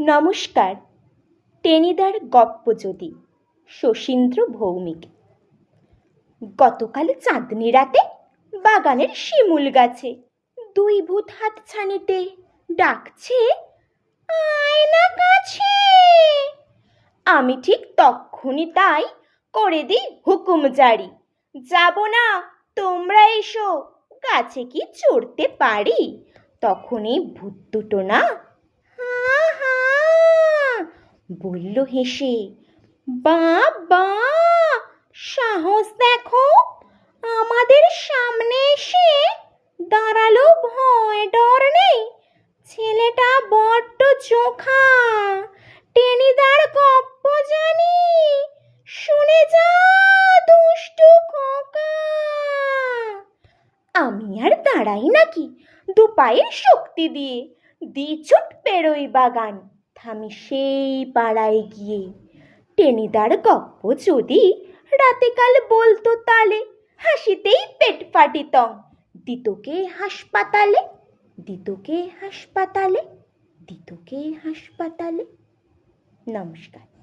নমস্কার। টেনিদার গপ্প যদি, শশীন্দ্র ভৌমিক। গতকাল চাঁদনি রাতে বাগানের শিমুল গাছে দুই ভূত হাত ছানিতে ডাকছে, আয়না কাছে! আমি ঠিক তক্ষুনি তাই করে দিই হুকুম জারি, যাব না, তোমরা এসো, গাছে কি চড়তে পারি? তখনই ভূত দুটো না বলল হেসে, বাবা, সাহস দেখো, আমাদের সামনে এসে দাঁড়াল ভয় ডর নেই। ছেলেটা বড্ড চোখা টেনিদার গপ্প জানি, শুনে যা দুষ্টু আমি আর দাঁড়াই নাকি, দু পায়ের শক্তি দিয়ে, দি ছুট পেরোই বাগান। থামি সেই পাড়ায় গিয়ে টেনিদার গপ্প যদি রাতে কাল বলতো তালে, হাসিতেই পেট ফাটিত। দিতকে হাসপাতালে দিতকে হাসপাতালে দিতকে হাসপাতালে। নমস্কার।